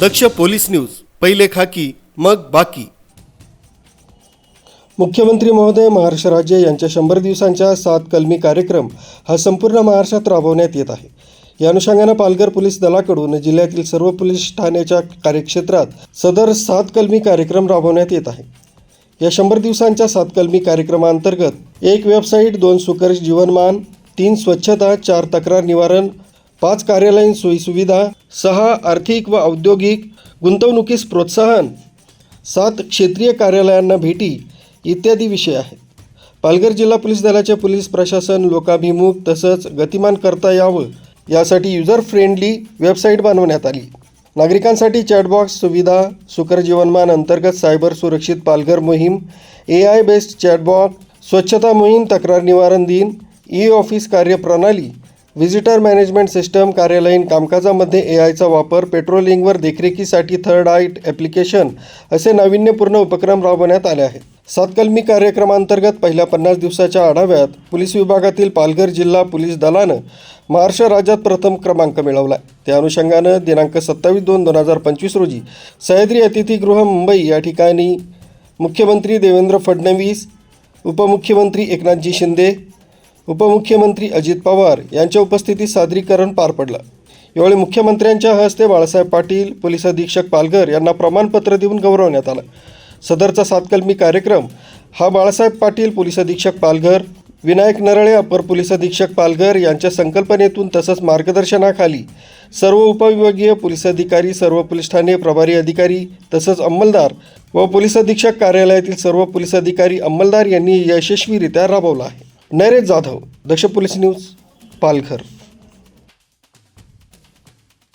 दक्ष police news पहिले खाकी मग बाकी. मुख्यमंत्री महोदय महाराष्ट्र राज्य यांच्या शंभर दिवसांच्या सात कलमी कार्यक्रम हा संपूर्ण महाराष्ट्रात राबवण्यात येत आहे. या अनुषंगानं पालघर पोलीस दलाकडून जिल्ह्यातील सर्व पोलीस ठाण्याच्या कार्यक्षेत्रात सदर सात कलमी कार्यक्रम राबवण्यात येत आहे. या शंभर दिवसांच्या सात कलमी कार्यक्रमाअंतर्गत एक वेबसाईट दोन सुकर जीवनमान तीन स्वच्छता चार तक्रार निवारण पाच कार्यालयीन सोयीसुविधा सहा आर्थिक व औद्योगिक गुंतवणुकीस प्रोत्साहन सात क्षेत्रीय कार्यालयांना भेटी इत्यादी विषय आहेत. पालघर जिल्हा पोलीस दलाचे पोलीस प्रशासन लोकाभिमुख तसंच गतिमान करता यावं यासाठी युजर फ्रेंडली वेबसाईट बनवण्यात आली. नागरिकांसाठी चॅटबॉक्स सुविधा सुकर जीवनमान अंतर्गत सायबर सुरक्षित पालघर मोहीम ए आय बेस्ड चॅटबॉक्स स्वच्छता मोहीम तक्रार निवारण दिन ई ऑफिस कार्यप्रणाली व्हिजिटर मॅनेजमेंट सिस्टम कार्यालयीन कामकाजामध्ये ए आयचा वापर पेट्रोलिंगवर देखरेखीसाठी थर्ड आईट ॲप्लिकेशन असे नाविन्यपूर्ण उपक्रम राबवण्यात आले आहेत. सातकलमी कार्यक्रमांतर्गत पहिल्या पन्नास दिवसाच्या आढाव्यात पोलीस विभागातील पालघर जिल्हा पोलीस दलानं महाराष्ट्र राज्यात प्रथम क्रमांक मिळवला. त्या अनुषंगानं दिनांक सत्तावीस दोन दोन हजार पंचवीस रोजी सह्याद्री अतिथीगृह मुंबई या ठिकाणी मुख्यमंत्री देवेंद्र फडणवीस उपमुख्यमंत्री एकनाथजी शिंदे उपमुख्यमंत्री अजित पवार यांच्या उपस्थितीत सादरीकरण पार पडलं. यावेळी मुख्यमंत्र्यांच्या हस्ते बाळासाहेब पाटील पोलीस अधीक्षक पालघर यांना प्रमाणपत्र देऊन गौरवण्यात आलं. सदरचा सातकलमी कार्यक्रम हा बाळासाहेब पाटील पोलीस अधीक्षक पालघर विनायक नरळे अपर पोलीस अधीक्षक पालघर यांच्या संकल्पनेतून तसंच मार्गदर्शनाखाली सर्व उपविभागीय पोलीस अधिकारी सर्व पोलीस ठाणे प्रभारी अधिकारी तसंच अंमलदार व पोलीस अधीक्षक कार्यालयातील सर्व पोलीस अधिकारी अंमलदार यांनी यशस्वीरित्या राबवला आहे. Naresh Jadhav Daksh police news Palghar.